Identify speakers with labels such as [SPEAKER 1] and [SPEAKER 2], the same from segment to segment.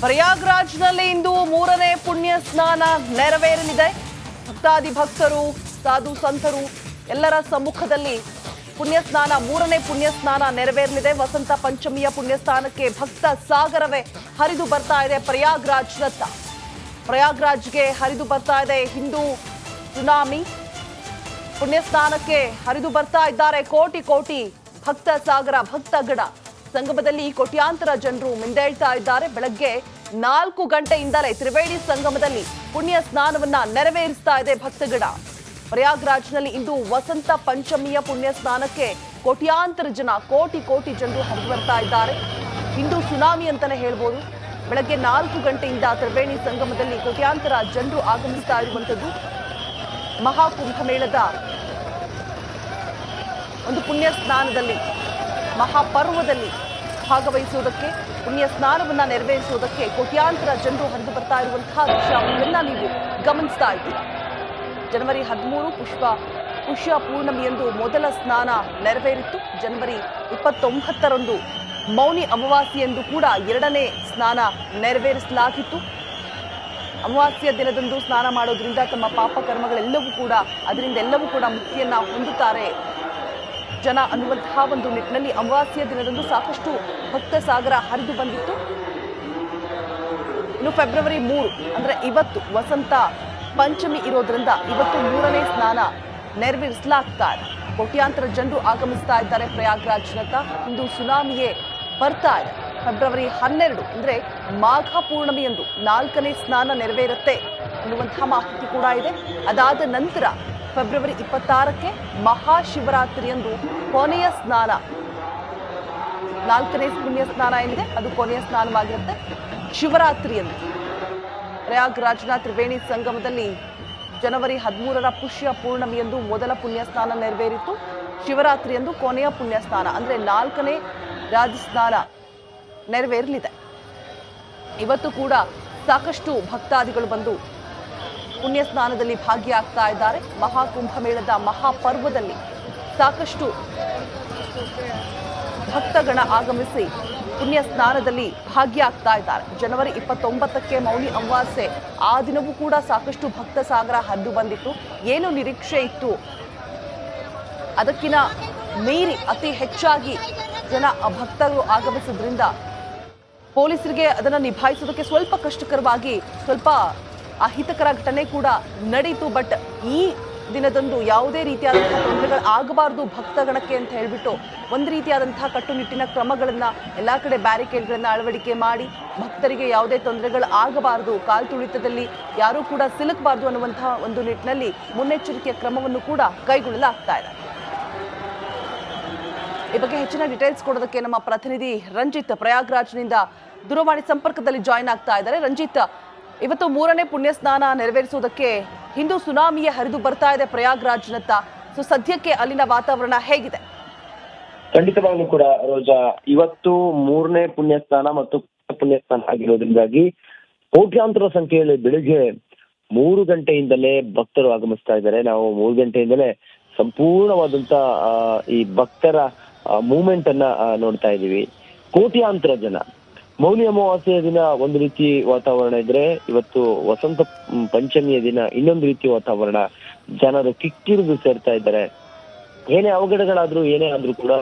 [SPEAKER 1] ಪ್ರಯಾಗ್ರಾಜ್ನಲ್ಲಿ ಇಂದು ಮೂರನೇ ಪುಣ್ಯ ಸ್ನಾನ ನೆರವೇರಲಿದೆ. ಭಕ್ತಾದಿ ಭಕ್ತರು, ಸಾಧು ಸಂತರು ಎಲ್ಲರ ಸಮ್ಮುಖದಲ್ಲಿ ಪುಣ್ಯ ಸ್ನಾನ, ಮೂರನೇ ಪುಣ್ಯ ಸ್ನಾನ ನೆರವೇರಲಿದೆ. ವಸಂತ ಪಂಚಮಿಯ ಪುಣ್ಯ ಸ್ನಾನಕ್ಕೆ ಭಕ್ತ ಸಾಗರವೇ ಹರಿದು ಬರ್ತಾ ಇದೆ ಪ್ರಯಾಗ್ರಾಜ್ನತ್ತ. ಪ್ರಯಾಗ್ರಾಜ್ಗೆ ಹರಿದು ಬರ್ತಾ ಇದೆ ಹಿಂದೂ ಸುನಾಮಿ. ಪುಣ್ಯ ಸ್ನಾನಕ್ಕೆ ಹರಿದು ಬರ್ತಾ ಇದ್ದಾರೆ ಕೋಟಿ ಕೋಟಿ ಭಕ್ತ ಸಾಗರ ಭಕ್ತಗಣ ಸಂಗಮದಲ್ಲಿ ಕೋಟ್ಯಾಂತರ ಜನರು ಮಿಂದೇಳ್ತಾ ಇದ್ದಾರೆ. ಬೆಳಗ್ಗೆ ನಾಲ್ಕು ಗಂಟೆಯಿಂದಲೇ ತ್ರಿವೇಣಿ ಸಂಗಮದಲ್ಲಿ ಪುಣ್ಯ ಸ್ನಾನವನ್ನ ನೆರವೇರಿಸ್ತಾ ಇದೆ ಭಕ್ತಗಣ. ಪ್ರಯಾಗ್ರಾಜ್ನಲ್ಲಿ ಇಂದು ವಸಂತ ಪಂಚಮಿಯ ಪುಣ್ಯ ಸ್ನಾನಕ್ಕೆ ಕೋಟ್ಯಾಂತರ ಜನ, ಕೋಟಿ ಕೋಟಿ ಜನರು ಹರಿದು ಬರ್ತಾ ಇದ್ದಾರೆ. ಇಂದು ಸುನಾಮಿ ಅಂತಾನೆ ಹೇಳ್ಬೋದು. ಬೆಳಗ್ಗೆ ನಾಲ್ಕು ಗಂಟೆಯಿಂದ ತ್ರಿವೇಣಿ ಸಂಗಮದಲ್ಲಿ ಕೋಟ್ಯಾಂತರ ಜನರು ಆಗಮಿಸ್ತಾ ಇರುವಂಥದ್ದು ಮಹಾಕುಂಭಮೇಳದ ಒಂದು ಪುಣ್ಯ ಸ್ನಾನದಲ್ಲಿ. ಮಹಾಪರ್ವದಲ್ಲಿ ಭಾಗವಹಿಸುವುದಕ್ಕೆ, ಪುಣ್ಯ ಸ್ನಾನವನ್ನು ನೆರವೇರಿಸುವುದಕ್ಕೆ ಕೋಟ್ಯಾಂತರ ಜನರು ಹರಿದು ಬರ್ತಾ ಇರುವಂತಹ ದೃಶ್ಯವನ್ನೆಲ್ಲ ನೀವು ಗಮನಿಸ್ತಾ ಇದ್ದೀರಾ? ಜನವರಿ ಹದಿಮೂರು ಪುಷ್ಪ, ಪುಷ್ಯ ಪೂರ್ಣಮಿಯಂದು ಮೊದಲ ಸ್ನಾನ ನೆರವೇರಿತ್ತು. ಜನವರಿ ಇಪ್ಪತ್ತೊಂಬತ್ತರಂದು ಮೌನಿ ಅಮಾವಾಸ್ಯೆಯಂದು ಕೂಡ ಎರಡನೇ ಸ್ನಾನ ನೆರವೇರಿಸಲಾಗಿತ್ತು. ಅಮಾವಾಸ್ಯ ದಿನದಂದು ಸ್ನಾನ ಮಾಡೋದ್ರಿಂದ ತಮ್ಮ ಪಾಪ ಕರ್ಮಗಳೆಲ್ಲವೂ ಕೂಡ, ಅದರಿಂದ ಎಲ್ಲವೂ ಕೂಡ ಮುಕ್ತಿಯನ್ನ ಹೊಂದುತ್ತಾರೆ ಜನ ಅನ್ನುವಂತಹ ಒಂದು ನಿಟ್ಟಿನಲ್ಲಿ ಅಮಾವಾಸ್ಯ ದಿನದಂದು ಸಾಕಷ್ಟು ಭಕ್ತ ಸಾಗರ ಹರಿದು ಬಂದಿತ್ತು. ಇನ್ನು ಫೆಬ್ರವರಿ ಮೂರು, ಅಂದ್ರೆ ಇವತ್ತು ವಸಂತ ಪಂಚಮಿ ಇರೋದ್ರಿಂದ ಇವತ್ತು ಮೂರನೇ ಸ್ನಾನ ನೆರವೇರಿಸಲಾಗ್ತಾ ಇದೆ. ಕೋಟ್ಯಾಂತರ ಜನರು ಆಗಮಿಸ್ತಾ ಇದ್ದಾರೆ ಪ್ರಯಾಗ್ರಾಜ್ನತ್ತ ಇಂದು ಸುನಾಮಿಯೇ ಬರ್ತಾ ಇದೆ. ಫೆಬ್ರವರಿ ಹನ್ನೆರಡು, ಅಂದ್ರೆ ಮಾಘ ಪೂರ್ಣಮಿಯಂದು ನಾಲ್ಕನೇ ಸ್ನಾನ ನೆರವೇರುತ್ತೆ ಅನ್ನುವಂತಹ ಮಾಹಿತಿ ಕೂಡ ಇದೆ. ಅದಾದ ನಂತರ ಫೆಬ್ರವರಿ ಇಪ್ಪತ್ತಾರಕ್ಕೆ ಮಹಾಶಿವರಾತ್ರಿಯಂದು ಕೊನೆಯ ಸ್ನಾನ. ನಾಲ್ಕನೇ ಪುಣ್ಯ ಸ್ನಾನ ಏನಿದೆ? ಅದು ಕೊನೆಯ ಸ್ನಾನವಾಗಿರುತ್ತೆ. ಶಿವರಾತ್ರಿಯಂದು ಪ್ರಯಾಗ್ರಾಜ್ನ ತ್ರಿವೇಣಿ ಸಂಗಮದಲ್ಲಿ ಜನವರಿ ಹದಿಮೂರರ ಪುಷ್ಯ ಪೂರ್ಣಮಿಯಂದು ಮೊದಲ ಪುಣ್ಯ ಸ್ನಾನ ನೆರವೇರಿತು. ಶಿವರಾತ್ರಿಯಂದು ಕೊನೆಯ ಪುಣ್ಯ ಸ್ನಾನ. ಅಂದರೆ ನಾಲ್ಕನೇ ರಾಜ ಸ್ನಾನ ನೆರವೇರಲಿದೆ. ಇವತ್ತು ಕೂಡ ಸಾಕಷ್ಟು ಭಕ್ತಾದಿಗಳು ಬಂದು ಪುಣ್ಯ ಸ್ನಾನದಲ್ಲಿ ಭಾಗಿಯಾಗ್ತಾ ಇದ್ದಾರೆ. ಮಹಾಕುಂಭಮೇಳದ ಮಹಾಪರ್ವದಲ್ಲಿ ಸಾಕಷ್ಟು ಭಕ್ತಗಣ ಆಗಮಿಸಿ ಪುಣ್ಯ ಸ್ನಾನದಲ್ಲಿ ಭಾಗಿಯಾಗ್ತಾ ಇದ್ದಾರೆ. ಜನವರಿ ಇಪ್ಪತ್ತೊಂಬತ್ತಕ್ಕೆ ಮೌನಿ ಅಮಾವಾಸ್ಯೆ. ಆ ದಿನವೂ ಕೂಡ ಸಾಕಷ್ಟು ಭಕ್ತ ಸಾಗರ ಹರಿದು ಬಂದಿತ್ತು. ಏನು ನಿರೀಕ್ಷೆ ಇತ್ತು? ಅದಕ್ಕಿನ ಮೀರಿ ಅತಿ ಹೆಚ್ಚಾಗಿ ಜನ ಭಕ್ತರು ಆಗಮಿಸಿದ್ರಿಂದ ಪೊಲೀಸರಿಗೆ ಅದನ್ನು ನಿಭಾಯಿಸೋದಕ್ಕೆ ಸ್ವಲ್ಪ ಕಷ್ಟಕರವಾಗಿ ಸ್ವಲ್ಪ ಅಹಿತಕರ ಘಟನೆ ಕೂಡ ನಡೀತು ಬಟ್ ಈ ದಿನದಂದು ಯಾವುದೇ ರೀತಿಯಾದಂತಹ ತೊಂದರೆಗಳು ಆಗಬಾರದು ಭಕ್ತಗಣಕ್ಕೆ ಅಂತ ಹೇಳಿಬಿಟ್ಟು ಒಂದು ರೀತಿಯಾದಂತಹ ಕಟ್ಟುನಿಟ್ಟಿನ ಕ್ರಮಗಳನ್ನ ಎಲ್ಲಾ ಕಡೆ ಬ್ಯಾರಿಕೇಡ್ಗಳನ್ನ ಅಳವಡಿಕೆ ಮಾಡಿ ಭಕ್ತರಿಗೆ ಯಾವುದೇ ತೊಂದರೆಗಳು ಆಗಬಾರದು, ಕಾಲ್ ತುಳಿತದಲ್ಲಿ ಯಾರೂ ಕೂಡ ಸಿಲುಕಬಾರದು ಅನ್ನುವಂತಹ ಒಂದು ನಿಟ್ಟಿನಲ್ಲಿ ಮುನ್ನೆಚ್ಚರಿಕೆಯ ಕ್ರಮವನ್ನು ಕೂಡ ಕೈಗೊಳ್ಳಲಾಗ್ತಾ ಇದೆ. ಈ ಬಗ್ಗೆ ಹೆಚ್ಚಿನ ಡೀಟೇಲ್ಸ್ ಕೊಡೋದಕ್ಕೆ ನಮ್ಮ ಪ್ರತಿನಿಧಿ ರಂಜಿತ್ ಪ್ರಯಾಗ್ರಾಜ್ನಿಂದ ದೂರವಾಣಿ ಸಂಪರ್ಕದಲ್ಲಿ ಜಾಯಿನ್ ಆಗ್ತಾ ಇದ್ದಾರೆ. ರಂಜಿತ್ ಇವತ್ತು ಮೂರನೇ ಪುಣ್ಯ ಸ್ನಾನ ನೆರವೇರಿಸುವುದಕ್ಕೆ ಹಿಂದೂ ಸುನಾಮಿಯೇ ಹರಿದು ಬರ್ತಾ ಇದೆ ಪ್ರಯಾಗ್ರಾಜ್ನತ್ತ. ಸೊ ಸದ್ಯಕ್ಕೆ ಅಲ್ಲಿನ ವಾತಾವರಣ ಹೇಗಿದೆ?
[SPEAKER 2] ಖಂಡಿತವಾಗ್ಲೂ ಕೂಡ ರೋಜಾ, ಇವತ್ತು ಮೂರನೇ ಪುಣ್ಯಸ್ಥಾನ ಮತ್ತು ಪುಣ್ಯಸ್ಥಾನ ಆಗಿರೋದ್ರಿಂದಾಗಿ ಕೋಟ್ಯಾಂತರ ಸಂಖ್ಯೆಯಲ್ಲಿ ಬೆಳಿಗ್ಗೆ ಮೂರು ಗಂಟೆಯಿಂದಲೇ ಭಕ್ತರು ಆಗಮಿಸ್ತಾ ಇದ್ದಾರೆ. ನಾವು ಮೂರು ಗಂಟೆಯಿಂದಲೇ ಸಂಪೂರ್ಣವಾದಂತ ಈ ಭಕ್ತರ ಮೂಮೆಂಟ್ ಅನ್ನ ನೋಡ್ತಾ ಇದ್ದೀವಿ. ಕೋಟ್ಯಾಂತರ ಜನ. ಮೌನಿ ಅಮಾವಾಸ್ಯೆಯ ದಿನ ಒಂದು ರೀತಿ ವಾತಾವರಣ ಇದ್ರೆ ಇವತ್ತು ವಸಂತ ಪಂಚಮಿಯ ದಿನ ಇನ್ನೊಂದು ರೀತಿ ವಾತಾವರಣ. ಜನರು ಕಿಕ್ಕಿರಿದು ಸೇರ್ತಾ ಇದ್ದಾರೆ. ಏನೇ ಅವಘಡಗಳಾದ್ರೂ, ಏನೇ ಆದ್ರೂ ಕೂಡ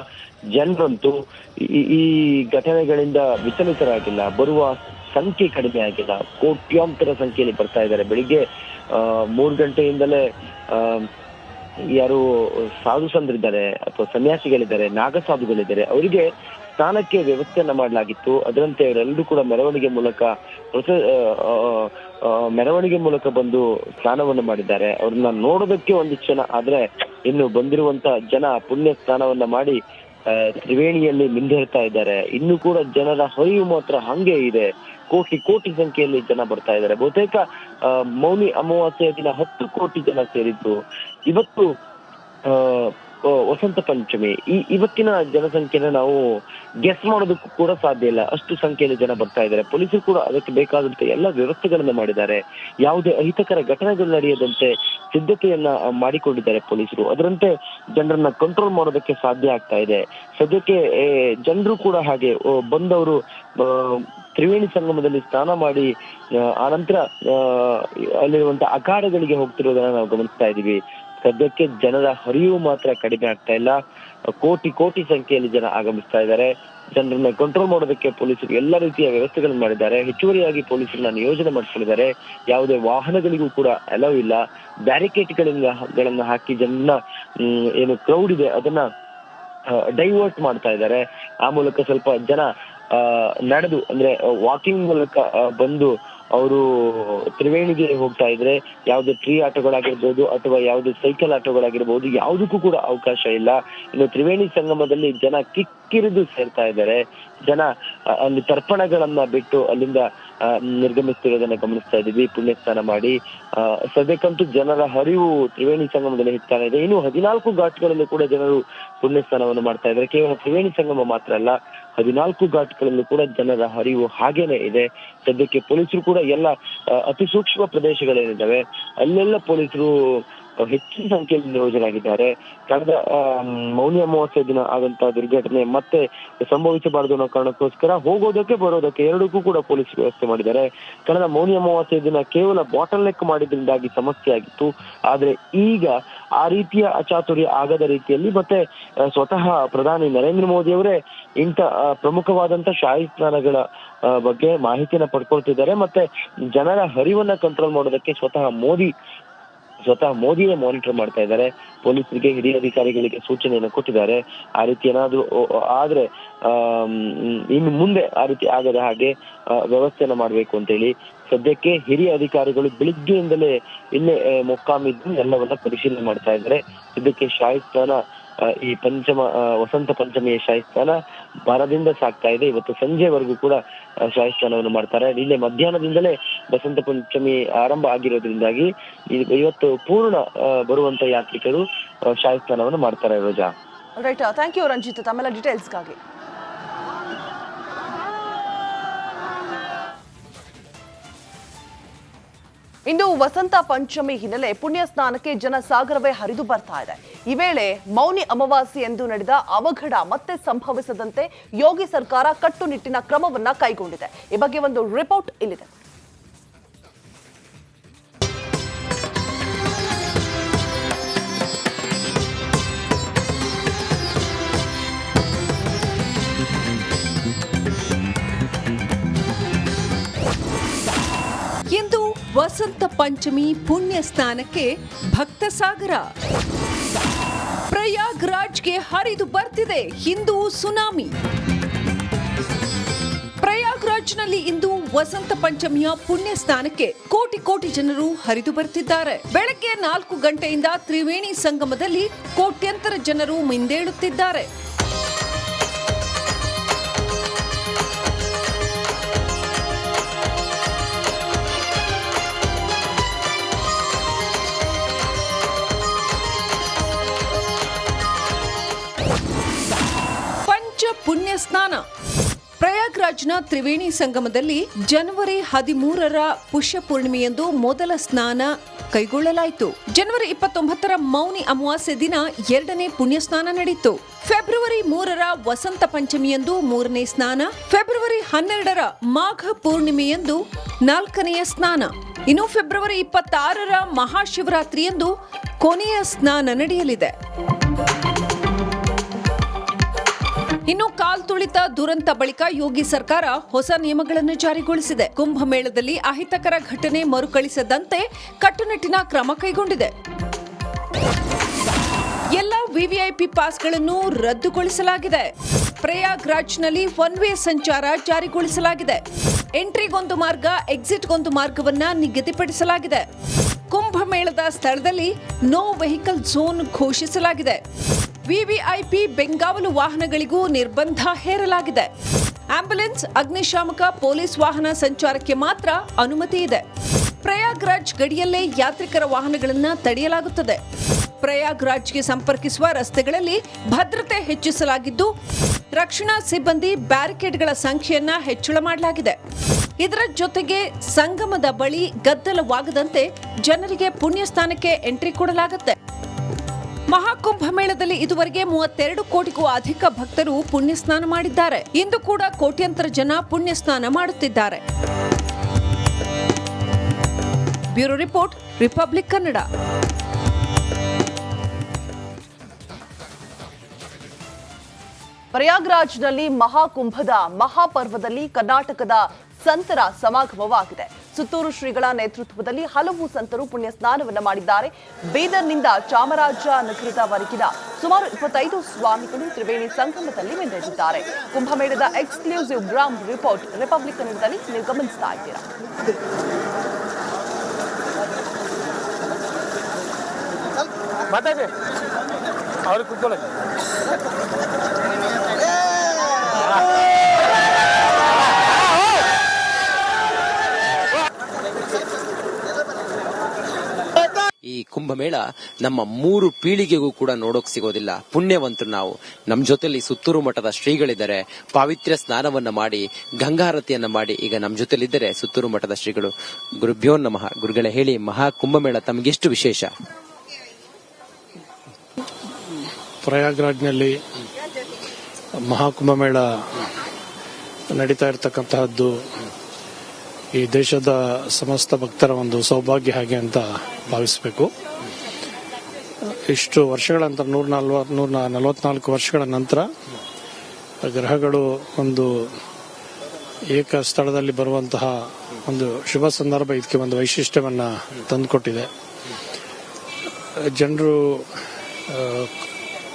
[SPEAKER 2] ಜನರಂತೂ ಈ- ಘಟನೆಗಳಿಂದ ವಿಚಲಿತರಾಗಿಲ್ಲ, ಬರುವ ಸಂಖ್ಯೆ ಕಡಿಮೆ ಆಗಿಲ್ಲ. ಕೋಟ್ಯಾಂತರ ಸಂಖ್ಯೆಯಲ್ಲಿ ಬರ್ತಾ ಇದ್ದಾರೆ. ಬೆಳಿಗ್ಗೆ ಮೂರು ಗಂಟೆಯಿಂದಲೇ ಯಾರು ಸಾಧು ಸಂದ್ರಿದ್ದಾರೆ ಅಥವಾ ಸನ್ಯಾಸಿಗಳಿದ್ದಾರೆ, ನಾಗಸಾಧುಗಳಿದ್ದಾರೆ, ಅವರಿಗೆ ಸ್ನಾನಕ್ಕೆ ವ್ಯವಸ್ಥೆಯನ್ನ ಮಾಡಲಾಗಿತ್ತು. ಅದರಂತೆ ಅವರೆಲ್ಲರೂ ಕೂಡ ಮೆರವಣಿಗೆ ಮೂಲಕ ಹೊಸ ಮೆರವಣಿಗೆ ಮೂಲಕ ಬಂದು ಸ್ನಾನವನ್ನು ಮಾಡಿದ್ದಾರೆ. ಅವ್ರನ್ನ ನೋಡೋದಕ್ಕೆ ಒಂದು ಕ್ಷಣ, ಆದ್ರೆ ಇನ್ನು ಬಂದಿರುವಂತ ಜನ ಪುಣ್ಯ ಸ್ನಾನವನ್ನ ಮಾಡಿ ತ್ರಿವೇಣಿಯಲ್ಲಿ ಮಿಂದೇಳ್ತಾ ಇದ್ದಾರೆ. ಇನ್ನು ಕೂಡ ಜನರ ಹರಿವು ಮಾತ್ರ ಹಂಗೆ ಇದೆ. ಕೋಟಿ ಕೋಟಿ ಸಂಖ್ಯೆಯಲ್ಲಿ ಜನ ಬರ್ತಾ ಇದ್ದಾರೆ. ಬಹುತೇಕ ಮೌನಿ ಅಮಾವಾಸ್ಯೆಯ ದಿನ ಹತ್ತು ಕೋಟಿ ಜನ ಸೇರಿದ್ದು. ಇವತ್ತು ವಸಂತ ಪಂಚಮಿ. ಈ ಇವತ್ತಿನ ಜನಸಂಖ್ಯೆನ ನಾವು ಗೆಸ್ ಮಾಡೋದಕ್ಕೂ ಕೂಡ ಸಾಧ್ಯ ಇಲ್ಲ. ಅಷ್ಟು ಸಂಖ್ಯೆಯಲ್ಲಿ ಜನ ಬರ್ತಾ ಇದ್ದಾರೆ. ಪೊಲೀಸರು ಕೂಡ ಅದಕ್ಕೆ ಬೇಕಾದಂತ ಎಲ್ಲ ವ್ಯವಸ್ಥೆಗಳನ್ನ ಮಾಡಿದ್ದಾರೆ. ಯಾವುದೇ ಅಹಿತಕರ ಘಟನೆಗಳು ನಡೆಯದಂತೆ ಸಿದ್ಧತೆಯನ್ನ ಮಾಡಿಕೊಂಡಿದ್ದಾರೆ ಪೊಲೀಸರು. ಅದರಂತೆ ಜನರನ್ನ ಕಂಟ್ರೋಲ್ ಮಾಡೋದಕ್ಕೆ ಸಾಧ್ಯ ಆಗ್ತಾ ಇದೆ. ಸದ್ಯಕ್ಕೆ ಜನರು ಕೂಡ ಹಾಗೆ ಬಂದವರು ತ್ರಿವೇಣಿ ಸಂಗಮದಲ್ಲಿ ಸ್ನಾನ ಮಾಡಿ ಆ, ಆನಂತರ ಆ, ಅಲ್ಲಿರುವಂತ ಅಖಾಡಗಳಿಗೆ ಹೋಗ್ತಿರೋದನ್ನ ನಾವು ಗಮನಿಸ್ತಾ ಇದೀವಿ ಸದ್ಯಕ್ಕೆ ಜನರ ಹರಿವು ಮಾತ್ರ ಕಡಿಮೆ ಆಗ್ತಾ ಇಲ್ಲ. ಕೋಟಿ ಕೋಟಿ ಸಂಖ್ಯೆಯಲ್ಲಿ ಜನ ಆಗಮಿಸ್ತಾ ಇದ್ದಾರೆ. ಜನರನ್ನ ಕಂಟ್ರೋಲ್ ಮಾಡೋದಕ್ಕೆ ಪೊಲೀಸರು ಎಲ್ಲ ರೀತಿಯ ವ್ಯವಸ್ಥೆಗಳನ್ನು ಮಾಡಿದ್ದಾರೆ. ಹೆಚ್ಚುವರಿಯಾಗಿ ಪೊಲೀಸರನ್ನ ನಿಯೋಜನೆ ಮಾಡಿಕೊಂಡಿದ್ದಾರೆ. ಯಾವುದೇ ವಾಹನಗಳಿಗೂ ಕೂಡ ಅಲೌ ಇಲ್ಲ. ಬ್ಯಾರಿಕೇಡ್ಗಳಿಂದ ಹಾಕಿ ಹ್ಮ್, ಏನು ಕ್ರೌಡ್ ಇದೆ ಅದನ್ನ ಡೈವರ್ಟ್ ಮಾಡ್ತಾ ಇದ್ದಾರೆ. ಆ ಮೂಲಕ ಸ್ವಲ್ಪ ಜನ ನಡೆದು ಅಂದ್ರೆ ವಾಕಿಂಗ್ ಮೂಲಕ ಬಂದು ಅವರು ತ್ರಿವೇಣಿಗೆ ಹೋಗ್ತಾ ಇದ್ರೆ ಯಾವ್ದು ಟ್ರೀ ಆಟೋಗಳಾಗಿರ್ಬೋದು ಅಥವಾ ಯಾವ್ದು ಸೈಕಲ್ ಆಟೋಗಳಾಗಿರ್ಬೋದು ಯಾವುದಕ್ಕೂ ಕೂಡ ಅವಕಾಶ ಇಲ್ಲ. ಇನ್ನು ತ್ರಿವೇಣಿ ಸಂಗಮದಲ್ಲಿ ಜನ ಕಿಕ್ಕಿರಿದು ಸೇರ್ತಾ ಇದ್ದಾರೆ. ಜನ ಅಲ್ಲಿ ತರ್ಪಣಗಳನ್ನ ಬಿಟ್ಟು ಅಲ್ಲಿಂದ ಆ, ನಿರ್ಗಮಿಸ್ತಿರೋದನ್ನ ಗಮನಿಸ್ತಾ ಇದ್ದೀವಿ. ಪುಣ್ಯ ಸ್ನಾನ ಮಾಡಿ ಸದ್ಯಕ್ಕಂತೂ ಜನರ ಹರಿವು ತ್ರಿವೇಣಿ ಸಂಗಮದಲ್ಲಿ ಹೆಚ್ಚಾಗ್ತಾ ಇದೆ. ಇನ್ನು ಹದಿನಾಲ್ಕು ಘಾಟ್ಗಳಲ್ಲೂ ಕೂಡ ಜನರು ಪುಣ್ಯ ಸ್ನಾನವನ್ನು ಮಾಡ್ತಾ ಇದ್ದಾರೆ. ಕೇವಲ ತ್ರಿವೇಣಿ ಸಂಗಮ ಮಾತ್ರ ಅಲ್ಲ ಹದಿನಾಲ್ಕು ಘಾಟ್ಗಳಲ್ಲೂ ಕೂಡ ಜನರ ಹರಿವು ಹಾಗೇನೆ ಇದೆ. ಸದ್ಯಕ್ಕೆ ಪೊಲೀಸರು ಕೂಡ ಎಲ್ಲ ಅತಿ ಸೂಕ್ಷ್ಮ ಪ್ರದೇಶಗಳೇನಿದ್ದಾವೆ ಅಲ್ಲೆಲ್ಲ ಪೊಲೀಸರು ಹೆಚ್ಚಿನ ಸಂಖ್ಯೆಯಲ್ಲಿ ನಿಯೋಜನೆಯಾಗಿದ್ದಾರೆ ಕಳೆದ ಆ, ಅಮಾವಾಸ್ಯ ದಿನ ಆದಂತಹ ದುರ್ಘಟನೆ ಮತ್ತೆ ಸಂಭವಿಸಬಾರದು ಅನ್ನೋ ಕಾರಣಕ್ಕೋಸ್ಕರ ಹೋಗೋದಕ್ಕೆ ಬರೋದಕ್ಕೆ ಎರಡಕ್ಕೂ ಕೂಡ ಪೊಲೀಸ್ ವ್ಯವಸ್ಥೆ ಮಾಡಿದ್ದಾರೆ. ಕಳೆದ ಮೌನಿ ಅಮಾವಾಸ್ಯ ದಿನ ಕೇವಲ ಬಾಟಲ್ ನೆಕ್ ಮಾಡಿದ್ರಿಂದಾಗಿ ಸಮಸ್ಯೆ ಆಗಿತ್ತು. ಆದ್ರೆ ಈಗ ಆ ರೀತಿಯ ಅಚಾತುರ್ಯ ಆಗದ ರೀತಿಯಲ್ಲಿ ಮತ್ತೆ ಸ್ವತಃ ಪ್ರಧಾನಿ ನರೇಂದ್ರ ಮೋದಿ ಅವರೇ ಇಂಥ ಪ್ರಮುಖವಾದಂತ ಶಾಹಿ ಸ್ನಾನಗಳ ಬಗ್ಗೆ ಮಾಹಿತಿಯನ್ನ ಪಡ್ಕೊಳ್ತಿದ್ದಾರೆ. ಮತ್ತೆ ಜನರ ಹರಿವನ್ನ ಕಂಟ್ರೋಲ್ ಮಾಡೋದಕ್ಕೆ ಸ್ವತಃ ಮೋದಿ ಸ್ವತಃ ಮೋದಿಯೇ ಮಾನಿಟರ್ ಮಾಡ್ತಾ ಇದ್ದಾರೆ. ಪೊಲೀಸರಿಗೆ ಹಿರಿಯ ಅಧಿಕಾರಿಗಳಿಗೆ ಸೂಚನೆಯನ್ನು ಕೊಟ್ಟಿದ್ದಾರೆ. ಆ ರೀತಿ ಏನಾದ್ರೂ ಆದ್ರೆ ಇನ್ನು ಮುಂದೆ ಆ ರೀತಿ ಆಗದ ಹಾಗೆ ಆ, ಮಾಡಬೇಕು ಅಂತ ಹೇಳಿ ಸದ್ಯಕ್ಕೆ ಹಿರಿಯ ಅಧಿಕಾರಿಗಳು ಬೆಳಿಗ್ಗೆಯಿಂದಲೇ ಇಲ್ಲೇ ಮೊಕ್ಕಾಮಿದ್ದು ಎಲ್ಲವನ್ನ ಪರಿಶೀಲನೆ ಮಾಡ್ತಾ ಇದ್ದಾರೆ. ಇದಕ್ಕೆ ಶಾಹಿ ಸ್ನಾನ ಆ, ಈ ಪಂಚಮ ವಸಂತ ಪಂಚಮಿಯ ಶಾಹಿ ಸ್ನಾನ ಸಾಕ್ತಾ ಇದೆ. ಇವತ್ತು ಸಂಜೆವರೆಗೂ ಕೂಡ ಸ್ನಾನವನ್ನು ಮಾಡ್ತಾರೆ. ನಿನ್ನೆ ಮಧ್ಯಾಹ್ನದಿಂದಲೇ ವಸಂತ ಪಂಚಮಿ ಆರಂಭ ಆಗಿರೋದ್ರಿಂದಾಗಿ ಇವತ್ತು ಪೂರ್ಣ ಬರುವಂತ ಯಾತ್ರಿಕರು ಸ್ನಾನವನ್ನು ಮಾಡ್ತಾರೆ Roja.
[SPEAKER 1] Right thank you Ranjith ತಮ್ಮೆಲ್ಲ ಡೀಟೇಲ್ಸ್ಗಾಗಿ ಇಂದು ವಸಂತ ಪಂಚಮಿ ಹಿನ್ನೆಲೆ ಪುಣ್ಯ ಸ್ನಾನಕ್ಕೆ ಜನ ಸಾಗರವೇ ಹರಿದು ಬರ್ತಾ ಇದೆ. ಈ ವೇಳೆ ಮೌನಿ ಅಮಾವಾಸ್ಯೆ ಎಂದು ನಡೆದ ಅವಘಡ ಮತ್ತೆ ಸಂಭವಿಸದಂತೆ ಯೋಗಿ ಸರ್ಕಾರ ಕಟ್ಟುನಿಟ್ಟಿನ ಕ್ರಮವನ್ನ ಕೈಗೊಂಡಿದೆ. ಈ ಬಗ್ಗೆ ಒಂದು ರಿಪೋರ್ಟ್ ಇಲ್ಲಿದೆ.
[SPEAKER 3] ಪಂಚಮಿ ಪುಣ್ಯ ಸ್ನಾನಕ್ಕೆ ಭಕ್ತ ಸಾಗರ ಪ್ರಯಾಗ್ರಾಜ್ಗೆ ಹರಿದು ಬರ್ತಿದೆ ಹಿಂದೂ ಸುನಾಮಿ. ಪ್ರಯಾಗ್ರಾಜ್ನಲ್ಲಿ ಇಂದು ವಸಂತ ಪಂಚಮಿಯ ಪುಣ್ಯ ಸ್ನಾನಕ್ಕೆ ಕೋಟಿ ಕೋಟಿ ಜನರು ಹರಿದು ಬರ್ತಿದ್ದಾರೆ. ಬೆಳಗ್ಗೆ ನಾಲ್ಕು ಗಂಟೆಯಿಂದ ತ್ರಿವೇಣಿ ಸಂಗಮದಲ್ಲಿ ಕೋಟ್ಯಂತರ ಜನರು ಮಿಂದೇಳುತ್ತಿದ್ದಾರೆ. ಸ್ನಾನ. ಪ್ರಯಾಗ್ರಾಜ್ನ ತ್ರಿವೇಣಿ ಸಂಗಮದಲ್ಲಿ ಜನವರಿ ಹದಿಮೂರರ ಪುಷ್ಯ ಪೂರ್ಣಿಮೆಯಂದು ಮೊದಲ ಸ್ನಾನ ಕೈಗೊಳ್ಳಲಾಯಿತು. ಜನವರಿ ಇಪ್ಪತ್ತೊಂಬತ್ತರ ಮೌನಿ ಅಮಾವಾಸ್ಯೆ ದಿನ ಎರಡನೇ ಪುಣ್ಯ ಸ್ನಾನ ನಡೆಯಿತು. ಫೆಬ್ರವರಿ ಮೂರರ ವಸಂತ ಪಂಚಮಿಯಂದು ಮೂರನೇ ಸ್ನಾನ, ಫೆಬ್ರವರಿ ಹನ್ನೆರಡರ ಮಾಘ ಪೂರ್ಣಿಮೆಯಂದು ನಾಲ್ಕನೆಯ ಸ್ನಾನ. ಇನ್ನು ಫೆಬ್ರವರಿ ಇಪ್ಪತ್ತಾರರ ಮಹಾಶಿವರಾತ್ರಿಯಂದು ಕೊನೆಯ ಸ್ನಾನ ನಡೆಯಲಿದೆ. ಇನ್ನು ಕಾಲ್ತುಳಿತ ದುರಂತ ಬಳಿಕ ಯೋಗಿ ಸರ್ಕಾರ ಹೊಸ ನಿಯಮಗಳನ್ನು ಜಾರಿಗೊಳಿಸಿದೆ. ಕುಂಭಮೇಳದಲ್ಲಿ ಅಹಿತಕರ ಘಟನೆ ಮರುಕಳಿಸದಂತೆ ಕಟ್ಟುನಿಟ್ಟಿನ ಕ್ರಮ ಕೈಗೊಂಡಿದೆ. ಎಲ್ಲ ವಿವಿಐಪಿ ಪಾಸ್ಗಳನ್ನು ರದ್ದುಗೊಳಿಸಲಾಗಿದೆ. ಪ್ರಯಾಗ್ರಾಜ್ನಲ್ಲಿ ಒನ್ ವೇ ಸಂಚಾರ ಜಾರಿಗೊಳಿಸಲಾಗಿದೆ. ಎಂಟ್ರಿಗೊಂದು ಮಾರ್ಗ, ಎಕ್ಸಿಟ್ಗೊಂದು ಮಾರ್ಗವನ್ನ ನಿಗದಿಪಡಿಸಲಾಗಿದೆ. ಕುಂಭಮೇಳದ ಸ್ಥಳದಲ್ಲಿ ನೋ ವೆಹಿಕಲ್ ಝೋನ್ ಘೋಷಿಸಲಾಗಿದೆ. ವಿವಿಐಪಿ ಬೆಂಗಾವಲು ವಾಹನಗಳಿಗೂ ನಿರ್ಬಂಧ ಹೇರಲಾಗಿದೆ. ಆಂಬ್ಯುಲೆನ್ಸ್ ಅಗ್ನಿಶಾಮಕ, ಪೊಲೀಸ್ ವಾಹನ ಸಂಚಾರಕ್ಕೆ ಮಾತ್ರ ಅನುಮತಿ ಇದೆ. ಪ್ರಯಾಗ್ರಾಜ್ ಗಡಿಯಲ್ಲೇ ಯಾತ್ರಿಕರ ವಾಹನಗಳನ್ನು ತಡೆಯಲಾಗುತ್ತದೆ. ಪ್ರಯಾಗ್ರಾಜ್ಗೆ ಸಂಪರ್ಕಿಸುವ ರಸ್ತೆಗಳಲ್ಲಿ ಭದ್ರತೆ ಹೆಚ್ಚಿಸಲಾಗಿದ್ದು, ರಕ್ಷಣಾ ಸಿಬ್ಬಂದಿ ಬ್ಯಾರಿಕೇಡ್ಗಳ ಸಂಖ್ಯೆಯನ್ನ ಹೆಚ್ಚಳ ಮಾಡಲಾಗಿದೆ. ಇದರ ಜೊತೆಗೆ ಸಂಗಮದ ಬಳಿ ಗದ್ದಲವಾಗದಂತೆ ಜನರಿಗೆ ಪುಣ್ಯ ಸ್ಥಾನಕ್ಕೆ ಎಂಟ್ರಿ ಕೊಡಲಾಗುತ್ತೆ. ಮಹಾಕುಂಭ ಮೇಳದಲ್ಲಿ ಇದುವರೆಗೆ ಮೂವತ್ತೆರಡು ಕೋಟಿಗೂ ಅಧಿಕ ಭಕ್ತರು ಪುಣ್ಯ ಸ್ನಾನ ಮಾಡಿದ್ದಾರೆ. ಇಂದು ಕೂಡ ಕೋಟ್ಯಂತರ ಜನ ಪುಣ್ಯ ಸ್ನಾನ ಮಾಡುತ್ತಿದ್ದಾರೆ. Bureau report, Republic Kannada.
[SPEAKER 1] ಪ್ರಯಾಗ್ರಾಜ್ನಲ್ಲಿ ಮಹಾಕುಂಭದ ಮಹಾಪರ್ವದಲ್ಲಿ ಕರ್ನಾಟಕದ ಸಂತರ ಸಮಾಗಮವಾಗಿದೆ. ಸುತ್ತೂರು ಶ್ರೀಗಳ ನೇತೃತ್ವದಲ್ಲಿ ಹಲವು ಸಂತರು ಪುಣ್ಯ ಸ್ನಾನವನ್ನು ಮಾಡಿದ್ದಾರೆ. ಬೀದರ್ನಿಂದ ಚಾಮರಾಜ ನಗರದವರೆಗಿನ ಸುಮಾರು ಇಪ್ಪತ್ತೈದು ಸ್ವಾಮಿಗಳು ತ್ರಿವೇಣಿ ಸಂಗಮದಲ್ಲಿ ಮೆರೆದಿದ್ದಾರೆ. ಕುಂಭಮೇಳದ ಎಕ್ಸ್ಕ್ಲೂಸಿವ್ ಗ್ರಾಮ್ ರಿಪೋರ್ಟ್ ರಿಪಬ್ಲಿಕ್ ಕನ್ನಡದಲ್ಲಿ ನೀವು ಗಮನಿಸ್ತಾ ಇದ್ದೀರಾ?
[SPEAKER 4] ಮಾತಾಡಿ ಅವ್ರಿಗೆ ಕುತ್ಕೊಳ್ಳಿ
[SPEAKER 5] ಈ ಕುಂಭಮೇಳ ನಮ್ಮ ಮೂರು ಪೀಳಿಗೆಗೂ ಕೂಡ ನೋಡೋಕ್ ಸಿಗೋದಿಲ್ಲ. ಪುಣ್ಯವಂತರು ನಾವು. ನಮ್ಮ ಜೊತೆಲಿ ಸುತ್ತೂರು ಮಠದ ಶ್ರೀಗಳಿದ್ದಾರೆ. ಪಾವಿತ್ರ್ಯ ಸ್ನಾನವನ್ನ ಮಾಡಿ, ಗಂಗಾರತಿಯನ್ನ ಮಾಡಿ ಈಗ ನಮ್ಮ ಜೊತೆಲಿದ್ದಾರೆ ಸುತ್ತೂರು ಮಠದ ಶ್ರೀಗಳು. ಗುರುಭ್ಯೋ ನಮಃ. ಗುರುಗಳೇ ಹೇಳಿ, ಮಹಾ ಕುಂಭಮೇಳ ತಮಗೆಷ್ಟು ವಿಶೇಷ?
[SPEAKER 4] ಪ್ರಯಾಗ್ರಾಜ್ನಲ್ಲಿ ಮಹಾಕುಂಭಮೇಳ ನಡೀತಾ ಇರತಕ್ಕಂತಹದ್ದು ಈ ದೇಶದ ಸಮಸ್ತ ಭಕ್ತರ ಒಂದು ಸೌಭಾಗ್ಯ ಹಾಗೆ ಅಂತ ಭಾವಿಸಬೇಕು. ಇಷ್ಟು ವರ್ಷಗಳ ನಂತರ, ನೂರ ನಲ್ವತ್ ನೂರ ನಲವತ್ನಾಲ್ಕು ವರ್ಷಗಳ ನಂತರ ಗ್ರಹಗಳು ಒಂದು ಏಕ ಸ್ಥಳದಲ್ಲಿ ಬರುವಂತಹ ಒಂದು ಶುಭ ಸಂದರ್ಭ ಇದಕ್ಕೆ ಒಂದು ವೈಶಿಷ್ಟ್ಯವನ್ನ ತಂದುಕೊಟ್ಟಿದೆ. ಜನರು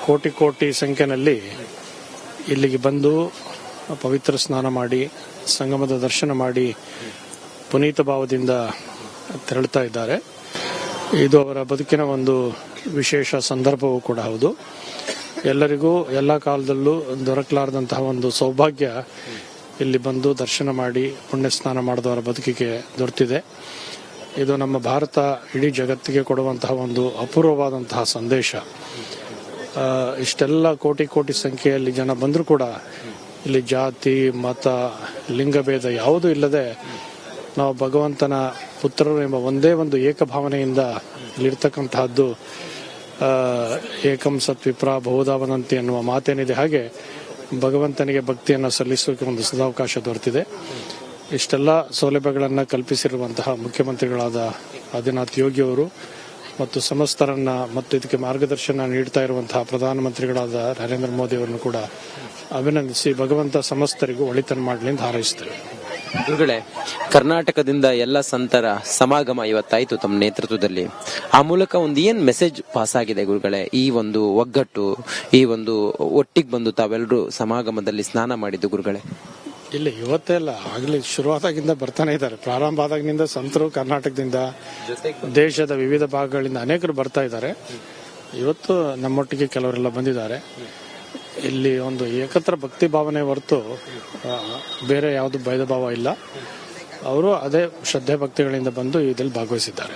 [SPEAKER 4] ಕೋಟಿ ಕೋಟಿ ಸಂಖ್ಯೆಯಲ್ಲಿ ಇಲ್ಲಿಗೆ ಬಂದು ಪವಿತ್ರ ಸ್ನಾನ ಮಾಡಿ, ಸಂಗಮದ ದರ್ಶನ ಮಾಡಿ ಪುನೀತ ಭಾವದಿಂದ ತೆರಳುತ್ತಾ ಇದ್ದಾರೆ. ಇದು ಅವರ ಬದುಕಿನ ಒಂದು ವಿಶೇಷ ಸಂದರ್ಭವೂ ಕೂಡ ಹೌದು. ಎಲ್ಲರಿಗೂ ಎಲ್ಲ ಕಾಲದಲ್ಲೂ ದೊರಕಲಾರದಂತಹ ಒಂದು ಸೌಭಾಗ್ಯ ಇಲ್ಲಿ ಬಂದು ದರ್ಶನ ಮಾಡಿ ಪುಣ್ಯ ಸ್ನಾನ ಮಾಡಿದವರ ಬದುಕಿಗೆ ದೊರೆತಿದೆ. ಇದು ನಮ್ಮ ಭಾರತ ಇಡೀ ಜಗತ್ತಿಗೆ ಕೊಡುವಂತಹ ಒಂದು ಅಪೂರ್ವವಾದಂತಹ ಸಂದೇಶ. ಇಷ್ಟೆಲ್ಲ ಕೋಟಿ ಕೋಟಿ ಸಂಖ್ಯೆಯಲ್ಲಿ ಜನ ಬಂದರೂ ಕೂಡ ಇಲ್ಲಿ ಜಾತಿ, ಮತ, ಲಿಂಗಭೇದ ಯಾವುದೂ ಇಲ್ಲದೆ ನಾವು ಭಗವಂತನ ಪುತ್ರರು ಎಂಬ ಒಂದೇ ಒಂದು ಏಕಭಾವನೆಯಿಂದ ಇಲ್ಲಿರ್ತಕ್ಕಂತಹದ್ದು ಏಕಂ ಸತ್ವಿಪ್ರ ಬಹುಧಾವನಂತಿ ಎನ್ನುವ ಮಾತೇನಿದೆ. ಹಾಗೆ ಭಗವಂತನಿಗೆ ಭಕ್ತಿಯನ್ನು ಸಲ್ಲಿಸೋಕೆ ಒಂದು ಸದಾವಕಾಶ ದೊರೆತಿದೆ. ಇಷ್ಟೆಲ್ಲ ಸೌಲಭ್ಯಗಳನ್ನು ಕಲ್ಪಿಸಿರುವಂತಹ ಮುಖ್ಯಮಂತ್ರಿಗಳಾದ ಆದಿನಾಥ್ ಯೋಗಿ ಅವರು ಮತ್ತು ಸಮಸ್ತರನ್ನ ಮತ್ತು ಇದಕ್ಕೆ ಮಾರ್ಗದರ್ಶನ ನೀಡ್ತಾ ಇರುವಂತಹ ಪ್ರಧಾನಮಂತ್ರಿಗಳಾದ ನರೇಂದ್ರ ಮೋದಿ ಅವರನ್ನು ಕೂಡ ಅಭಿನಂದಿಸಿ ಭಗವಂತ ಸಮಸ್ತರಿಗೂ ಒಳಿತನ ಮಾಡಲಿ ಅಂತ ಹಾರೈಸ್ತೇವೆ
[SPEAKER 5] ಗುರುಗಳೇ ಕರ್ನಾಟಕದಿಂದ ಎಲ್ಲ ಸಂತರ ಸಮಾಗಮ ಇವತ್ತಾಯ್ತು ತಮ್ಮ ನೇತೃತ್ವದಲ್ಲಿ. ಆ ಮೂಲಕ ಒಂದು ಏನ್ ಮೆಸೇಜ್ ಪಾಸ್ ಆಗಿದೆ ಗುರುಗಳೇ? ಈ ಒಂದು ಒಗ್ಗಟ್ಟು ಈ ಒಂದು ಒಟ್ಟಿಗೆ ಬಂದು ತಾವೆಲ್ಲರೂ ಸಮಾಗಮದಲ್ಲಿ ಸ್ನಾನ ಮಾಡಿದ್ದು ಗುರುಗಳೇ?
[SPEAKER 4] ಇಲ್ಲ ಇವತ್ತೇ ಅಲ್ಲ ಆಗ್ಲಿ ಶುರುವಾದಾಗಿಂದ ಬರ್ತಾನೆ ಇದ್ದಾರೆ. ಪ್ರಾರಂಭ ಆದಾಗಿನಿಂದ ಸಂತರು ಕರ್ನಾಟಕದಿಂದ ದೇಶದ ವಿವಿಧ ಭಾಗಗಳಿಂದ ಅನೇಕರು ಬರ್ತಾ ಇದ್ದಾರೆ. ಇವತ್ತು ನಮ್ಮೊಟ್ಟಿಗೆ ಕೆಲವರೆಲ್ಲ ಬಂದಿದ್ದಾರೆ. ಇಲ್ಲಿ ಒಂದು ಏಕತ್ರ ಭಕ್ತಿ ಭಾವನೆ ಹೊರತು ಬೇರೆ ಯಾವುದು ಭಯದ ಭಾವ ಇಲ್ಲ. ಅವರು ಅದೇ ಶ್ರದ್ಧೆ ಭಕ್ತಿಗಳಿಂದ ಬಂದು ಇದರಲ್ಲಿ ಭಾಗವಹಿಸಿದ್ದಾರೆ.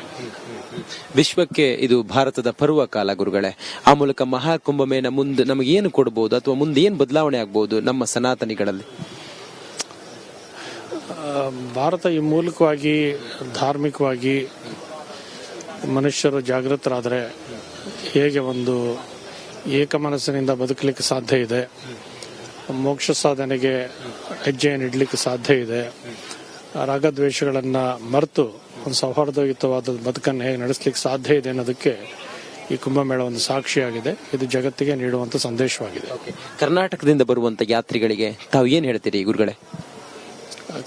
[SPEAKER 5] ವಿಶ್ವಕ್ಕೆ ಇದು ಭಾರತದ ಪರ್ವ ಕಾಲ ಗುರುಗಳೇ. ಆ ಮೂಲಕ ಮಹಾ ಕುಂಭಮೇಳ ಮುಂದೆ ನಮಗೆ ಏನು ಕೊಡಬಹುದು ಅಥವಾ ಮುಂದೆ ಏನು ಬದಲಾವಣೆ ಆಗಬಹುದು ನಮ್ಮ ಸನಾತನಿಗಳಲ್ಲಿ?
[SPEAKER 4] ಭಾರತ ಈ ಮೂಲಕವಾಗಿ ಧಾರ್ಮಿಕವಾಗಿ ಮನುಷ್ಯರು ಜಾಗೃತರಾದರೆ ಹೇಗೆ ಒಂದು ಏಕ ಮನಸ್ಸಿನಿಂದ ಬದುಕಲಿಕ್ಕೆ ಸಾಧ್ಯ ಇದೆ. ಮೋಕ್ಷ ಸಾಧನೆಗೆ ಹೆಜ್ಜೆಯನ್ನು ಇಡಲಿಕ್ಕೆ ಸಾಧ್ಯ ಇದೆ. ರಾಗದ್ವೇಷಗಳನ್ನು ಮರೆತು ಒಂದು ಸೌಹಾರ್ದಯುತವಾದ ಬದುಕನ್ನು ಹೇಗೆ ನಡೆಸಲಿಕ್ಕೆ ಸಾಧ್ಯ ಇದೆ ಅನ್ನೋದಕ್ಕೆ ಈ ಕುಂಭಮೇಳ ಒಂದು ಸಾಕ್ಷಿಯಾಗಿದೆ. ಇದು ಜಗತ್ತಿಗೆ ನೀಡುವಂತ ಸಂದೇಶವಾಗಿದೆ.
[SPEAKER 5] ಕರ್ನಾಟಕದಿಂದ ಬರುವಂತ ಯಾತ್ರಿಗಳಿಗೆ ತಾವು ಏನ್ ಹೇಳ್ತೀರಿ ಗುರುಗಳೇ?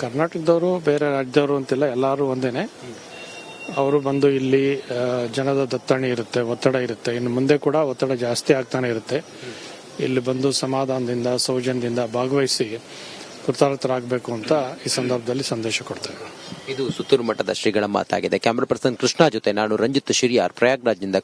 [SPEAKER 4] ಕರ್ನಾಟಕದವರು ಬೇರೆ ರಾಜ್ಯದವರು ಅಂತಿಲ್ಲ ಎಲ್ಲರೂ ಒಂದೇನೆ. ಅವರು ಬಂದು ಇಲ್ಲಿ ಜನದ ದತ್ತಣೆ ಇರುತ್ತೆ, ಒತ್ತಡ ಇರುತ್ತೆ. ಇನ್ನು ಮುಂದೆ ಕೂಡ ಒತ್ತಡ ಜಾಸ್ತಿ ಆಗ್ತಾನೆ ಇರುತ್ತೆ. ಇಲ್ಲಿ ಬಂದು ಸಮಾಧಾನದಿಂದ, ಸೌಜನ್ಯದಿಂದ ಭಾಗವಹಿಸಿ ಕೃತಾರ್ಥರಾಗಬೇಕು ಅಂತ ಈ ಸಂದರ್ಭದಲ್ಲಿ ಸಂದೇಶ ಕೊಡ್ತೇವೆ.
[SPEAKER 5] ಇದು ಸುತ್ತೂರು ಮಠದ ಶ್ರೀಗಳ ಮಾತಾಗಿದೆ. ಕ್ಯಾಮರಾ ಪರ್ಸನ್ ಕೃಷ್ಣ ಜೊತೆ ನಾನು ರಂಜಿತ್ ಶಿರಿಯಾರ್ ಪ್ರಯಾಗ್ರಾಜ್ನಿಂದ